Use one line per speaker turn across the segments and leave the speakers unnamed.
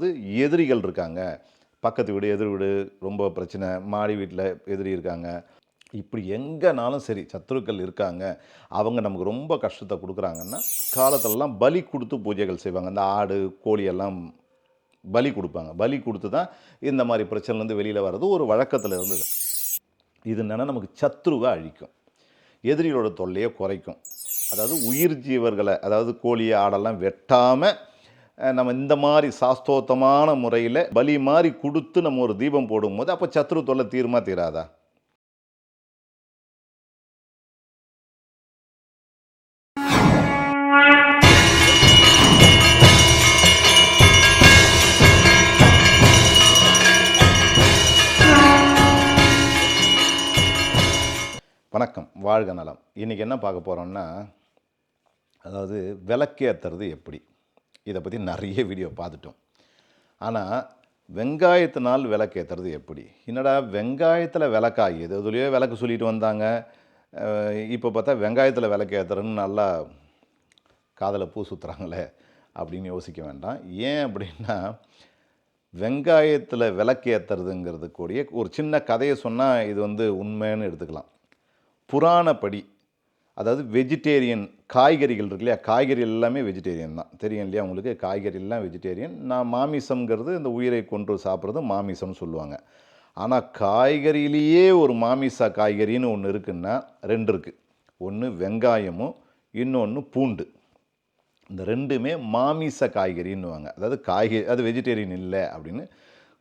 அது எதிரிகள் இருக்காங்க. பக்கத்து வீடு எதிர் வீடு ரொம்ப பிரச்சனை. மாடி வீட்டில் எதிரி இருக்காங்க. இப்படி எங்கேனாலும் சரி சத்துருக்கள் இருக்காங்க. அவங்க நமக்கு ரொம்ப கஷ்டத்தை கொடுக்குறாங்கன்னா காலத்திலலாம் பலி கொடுத்து பூஜைகள் செய்வாங்க. இந்த ஆடு கோழி எல்லாம் பலி கொடுப்பாங்க. பலி கொடுத்து தான் இந்த மாதிரி பிரச்சனைலேருந்து வெளியில் வர்றது ஒரு வழக்கத்தில் இருந்தது. இது என்னென்னா நமக்கு சத்ருவை அழிக்கும். எதிரிகளோட தொல்லையை குறைக்கும். அதாவது உயிர் ஜீவர்களை அதாவது கோழி ஆடெல்லாம் வெட்டாமல் நம்ம இந்த மாதிரி சாஸ்தோத்தமான முறையில் பலி மாதிரி கொடுத்து நம்ம ஒரு தீபம் போடும்போது அப்போ சத்ரு தொல்லை தீருமா தீராதா? வணக்கம். வாழ்க நலம். இன்றைக்கி என்ன பார்க்க போகிறோம்னா அதாவது விளக்கேற்றுறது எப்படி? இதை பற்றி நிறைய வீடியோ பார்த்துட்டோம். ஆனால் வெங்காயத்தினால் விளக்கேற்றுறது எப்படி? என்னடா வெங்காயத்தில் விளக்காய் எது எதுலையோ விளக்கு சொல்லிட்டு வந்தாங்க. இப்போ பார்த்தா வெங்காயத்தில் விளக்கேற்றுறன்னு நல்லா காதில் பூ சுற்றுறாங்களே அப்படின்னு யோசிக்க வேண்டாம். ஏன் அப்படின்னா வெங்காயத்தில் விளக்கேற்றுறதுங்கிறது கூடிய ஒரு சின்ன கதையை சொன்னால் இது வந்து உண்மைன்னு எடுத்துக்கலாம். புராணப்படி அதாவது வெஜிடேரியன் காய்கறிகள் இருக்கு இல்லையா? காய்கறி எல்லாமே வெஜிடேரியன் தான். தெரியும் இல்லையா உங்களுக்கு? காய்கறி எல்லாம் வெஜிடேரியன் நான் மாமிசம்ங்கிறது இந்த உயிரை கொன்று சாப்பிட்றது மாமிசம்னு சொல்லுவாங்க. ஆனால் காய்கறியிலேயே ஒரு மாமிச காய்கறின்னு ஒன்று இருக்குன்னா ரெண்டு இருக்குது ஒன்று வெங்காயமும் இன்னொன்று பூண்டு. இந்த ரெண்டுமே மாமிச காய்கறின்னுவாங்க அதாவது காய்கறி அது வெஜிடேரியன் இல்லை அப்படின்னு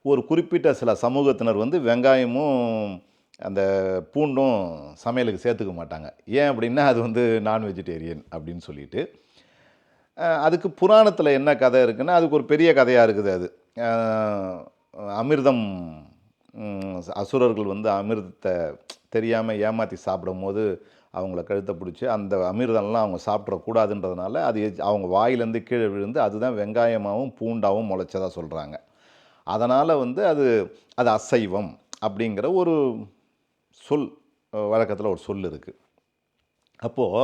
ஒரு குறிப்பிட்ட சில சமூகத்தினர் வந்து வெங்காயமும் அந்த பூண்டும் சமையலுக்கு சேர்த்துக்க மாட்டாங்க. ஏன் அப்படின்னா அது வந்து நான் வெஜிடேரியன் அப்படின்னு சொல்லிட்டு. அதுக்கு புராணத்தில் என்ன கதை இருக்குன்னா அதுக்கு ஒரு பெரிய கதையாக இருக்குது அது. அமிர்தம் அசுரர்கள் வந்து அமிர்தத்தை தெரியாமல் ஏமாற்றி சாப்பிடும் போது அவங்கள கழுத்தை பிடிச்சி அந்த அமிர்தம்லாம் அவங்க சாப்பிடக்கூடாதுன்றதுனால அது அவங்க வாயிலேருந்து கீழே விழுந்து அதுதான் வெங்காயமாகவும் பூண்டாவும் முளைச்சதாக சொல்கிறாங்க அதனால் வந்து அது அது அசைவம் அப்படிங்கிற ஒரு சொல் வழக்கத்தில் ஒரு சொல் இருக்குது அப்போது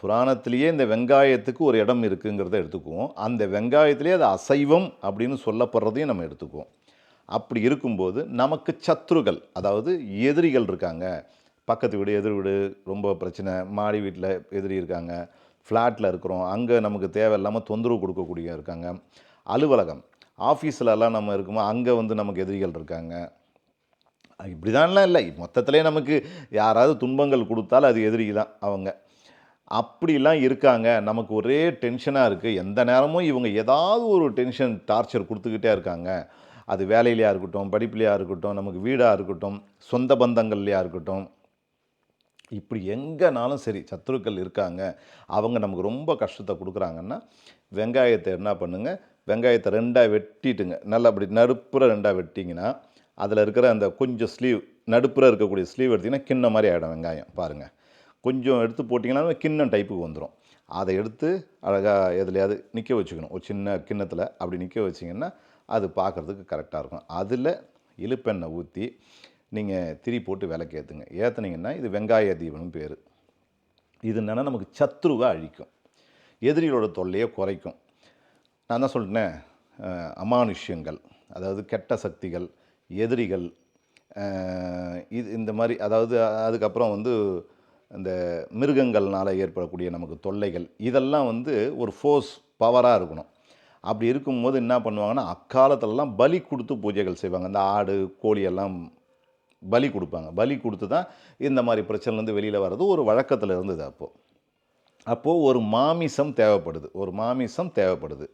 புராணத்திலேயே இந்த வெங்காயத்துக்கு ஒரு இடம் இருக்குங்கிறத எடுத்துக்குவோம். அந்த வெங்காயத்திலே அது அசைவம் அப்படின்னு சொல்லப்படுறதையும் நம்ம எடுத்துக்குவோம். அப்படி இருக்கும்போது நமக்கு சத்ருகள் அதாவது எதிரிகள் இருக்காங்க. பக்கத்து வீடு எதிர் வீடு ரொம்ப பிரச்சனை. மாடி வீட்டில் எதிரி இருக்காங்க. ஃப்ளாட்டில் இருக்கிறோம். அங்கே நமக்கு தேவையில்லாமல் தொந்தரவு கொடுக்கக்கூடிய இருக்காங்க. அலுவலகம் ஆஃபீஸ்லலாம் நம்ம இருக்குமோ அங்கே வந்து நமக்கு எதிரிகள் இருக்காங்க. இப்படிதான்லாம் இல்லை. மொத்தத்திலே நமக்கு யாராவது துன்பங்கள் கொடுத்தாலும் அது எதிரி தான் அவங்க. அப்படிலாம் இருக்காங்க. நமக்கு ஒரே டென்ஷனாக இருக்குது எந்த நேரமும் இவங்க ஏதாவது ஒரு டென்ஷன் டார்ச்சர் கொடுத்துக்கிட்டே இருக்காங்க. அது வேலையிலையாக இருக்கட்டும் படிப்புலையாக இருக்கட்டும் நமக்கு வீடாக இருக்கட்டும் சொந்த பந்தங்கள்லையாக இருக்கட்டும். இப்படி எங்கேனாலும் சரி சத்துருக்கள் இருக்காங்க. அவங்க நமக்கு ரொம்ப கஷ்டத்தை கொடுக்குறாங்கன்னா வெங்காயத்தை என்ன பண்ணுங்க? வெங்காயத்தை ரெண்டாக வெட்டிட்டுங்க. நல்லா அப்படி நடுப்புற ரெண்டாக வெட்டிங்கன்னா அதில் இருக்கிற அந்த கொஞ்சம் ஸ்லீவ் நடுப்புற இருக்கக்கூடிய ஸ்லீவ் எடுத்திங்கன்னா கிண்ண மாதிரி ஆகிடும் வெங்காயம் பாருங்கள் கொஞ்சம் எடுத்து போட்டிங்கன்னா கிண்ணம் டைப்புக்கு வந்துடும் அதை எடுத்து அழகாக எதுலையாவது நிற்க வச்சுக்கணும். ஒரு சின்ன கிண்ணத்தில் அப்படி நிற்க வச்சிங்கன்னா அது பார்க்குறதுக்கு கரெக்டாக இருக்கும். அதில் இழுப்பெண்ணெய் ஊற்றி நீங்கள் திரி போட்டு விலைக்கு ஏற்றுங்க ஏற்றுனீங்கன்னா இது வெங்காய தீபம்னு பேர். இது என்னென்னா நமக்கு சத்ருவாக அழிக்கும். எதிரிகளோட தொல்லையை குறைக்கும். நான் தான் சொல்லிட்டேன் அமானுஷ்யங்கள் அதாவது கெட்ட சக்திகள் எதிரிகள் இது இந்த மாதிரி அதாவது அதுக்கப்புறம் வந்து இந்த மிருகங்கள்னால் ஏற்படக்கூடிய நமக்கு தொல்லைகள் இதெல்லாம் வந்து ஒரு ஃபோர்ஸ் பவராக இருக்கணும். அப்படி இருக்கும்போது என்ன பண்ணுவாங்கன்னா அக்காலத்துலலாம் பலி கொடுத்து பூஜைகள் செய்வாங்க. இந்த ஆடு கோழி எல்லாம் பலி கொடுப்பாங்க. பலி கொடுத்து தான் இந்த மாதிரி பிரச்சனைலேருந்து வெளியில் வர்றது ஒரு வழக்கத்தில் இருந்தது அப்போது அப்போது ஒரு மாமிசம் தேவைப்படுது. ஒரு மாமிசம் தேவைப்படுது.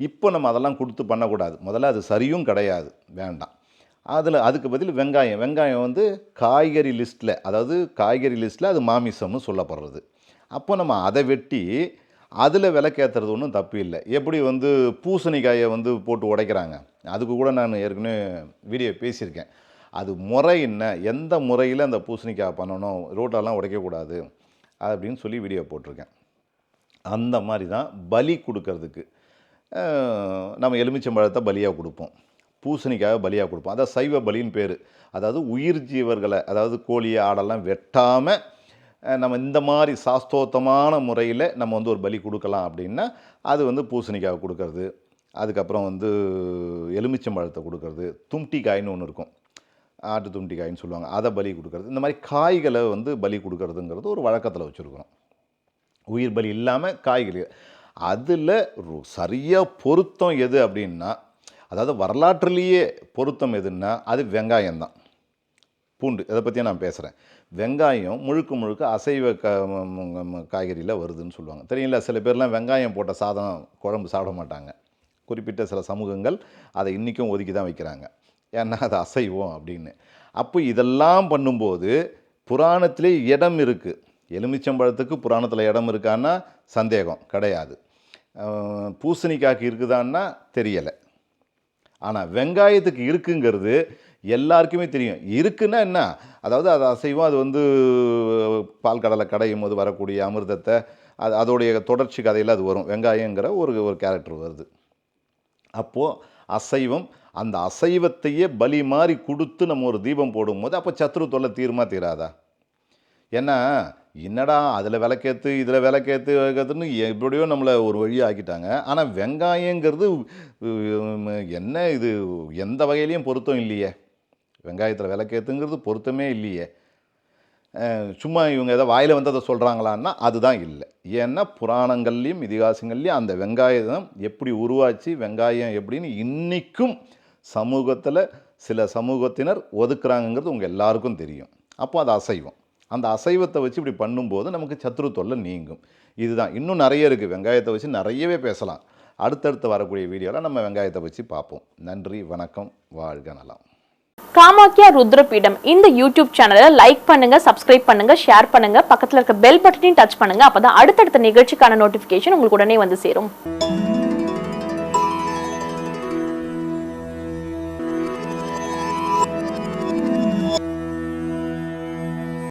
இப்போ நம்ம அதெல்லாம் கொடுத்து பண்ணக்கூடாது. முதல்ல அது சரியும் கிடையாது. வேண்டாம். அதில் அதுக்கு பதில் வெங்காயம். வெங்காயம் வந்து காய்கறி லிஸ்ட்டில் அதாவது காய்கறி லிஸ்ட்டில் அது மாமிசம்னு சொல்லப்படுறது. அப்போ நம்ம அதை வெட்டி அதில் விளக்கேற்றுறது ஒன்றும் தப்பு இல்லை. எப்படி வந்து பூசணிக்காயை வந்து போட்டு உடைக்கிறாங்க. அதுக்கு கூட நான் ஏற்கனவே வீடியோ பேசியிருக்கேன். அது முறை என்ன எந்த முறையில் அந்த பூசணிக்காய் பண்ணணும் ரோட்டெல்லாம் உடைக்கக்கூடாது அப்படின்னு சொல்லி வீடியோ போட்டிருக்கேன். அந்த மாதிரி தான் பலி கொடுக்கறதுக்கு. நம்ம எலுமிச்சம்பழத்தை பலியாக கொடுப்போம். பூசணிக்காக பலியாக கொடுப்போம். அதான் சைவ பலின்னு பேர். அதாவது உயிர் ஜீவர்களை அதாவது கோழி ஆடெல்லாம் வெட்டாமல் நம்ம இந்த மாதிரி சாஸ்தோத்தமான முறையில் நம்ம வந்து ஒரு பலி கொடுக்கலாம் அப்படின்னா அது வந்து பூசணிக்காய் கொடுக்கறது. அதுக்கப்புறம் வந்து எலுமிச்சம்பழத்தை கொடுக்கறது. தும்டி காயின்னு ஒன்று இருக்கும். ஆட்டு தும்டி காயின்னு சொல்லுவாங்க. அதை பலி கொடுக்கறது. இந்த மாதிரி காய்களை வந்து பலி கொடுக்கறதுங்கிறது ஒரு வழக்கத்தில் வச்சுருக்குறோம். உயிர் பலி இல்லாமல் காய்கறி. அதில் சரியாக பொருத்தம் எது அப்படின்னா அதாவது வரலாற்றுலேயே பொருத்தம் எதுன்னா அது வெங்காயம் தான் பூண்டு இதை பற்றியே நான் பேசுகிறேன் வெங்காயம் முழுக்க முழுக்க அசைவ க காய்கறியில் வருதுன்னு சொல்லுவாங்க. தெரியல சில பேர்லாம் வெங்காயம் போட்ட சாதம் குழம்பு சாப்பிட மாட்டாங்க. குறிப்பிட்ட சில சமூகங்கள் அதை இன்றைக்கும் ஒதுக்கி தான் வைக்கிறாங்க. ஏன்னா அது அசைவம் அப்படின்னு. அப்போ இதெல்லாம் பண்ணும்போது புராணத்திலே இடம் இருக்குது எலுமிச்சம்பழத்துக்கு புராணத்தில் இடம் இருக்கான்னா சந்தேகம் கிடையாது. அஹ் பூசணிக்காய்க்கு இருக்குதான்னா தெரியலை. ஆனால் வெங்காயத்துக்கு இருக்குங்கிறது எல்லாருக்குமே தெரியும். இருக்குன்னா என்ன? அதாவது அது அசைவம் அது வந்து பால் கடலை கடையும் போது வரக்கூடிய அமிர்தத்தை அது அதோடைய தொடர்ச்சி கதையில் அது வரும். வெங்காயங்கிற ஒரு ஒரு கேரக்டர் வருது. அப்போது அசைவம் அந்த அசைவத்தையே பலி மாதிரி கொடுத்து நம்ம ஒரு தீபம் போடும்போது அப்போ சத்ரு தொல்லை தீர்மா தீராதா? ஏன்னா என்னடா அதில் விளக்கேற்று இதில் விளக்கேற்று விளக்கேற்றுன்னு எப்படியோ நம்மளை ஒரு வழி ஆக்கிட்டாங்க. ஆனால் வெங்காயங்கிறது என்ன இது எந்த வகையிலையும் பொருத்தம் இல்லையே. வெங்காயத்தில் விளக்கேற்றுங்கிறது பொருத்தமே இல்லையே. சும்மா இவங்க ஏதோ வாயில் வந்ததை சொல்கிறாங்களான்னா அதுதான் இல்லை. ஏன்னா புராணங்கள்லேயும் இதிகாசங்கள்லேயும் அந்த வெங்காயம் எப்படி உருவாச்சு வெங்காயம் எப்படின்னு இன்றைக்கும் சமூகத்தில் சில சமூகத்தினர் ஒதுக்குறாங்கங்கிறது உங்கள் எல்லாருக்கும் தெரியும். அப்போ அது அசைவம். அந்த அசைவத்தை வச்சு இப்படி பண்ணும்போது நமக்கு சத்ரு தொல்லை நீங்கும். இதுதான். இன்னும் நிறைய இருக்குது வெங்காயத்தை வச்சு நிறையவே பேசலாம். அடுத்தடுத்து வரக்கூடிய வீடியோவில் நம்ம வெங்காயத்தை வச்சு பார்ப்போம். நன்றி வணக்கம் வாழ்க நலம்.
காமாக்கியா ருத்ரபீடம். இந்த யூடியூப் சேனலை லைக் பண்ணுங்க சப்ஸ்கிரைப் பண்ணுங்க ஷேர் பண்ணுங்க. பக்கத்தில் இருக்க பெல் பட்டனையும் டச் பண்ணுங்க. அப்பதான் அடுத்தடுத்த நிகழ்ச்சிக்கான நோட்டிபிகேஷன் உங்களுக்கு உடனே வந்து சேரும்.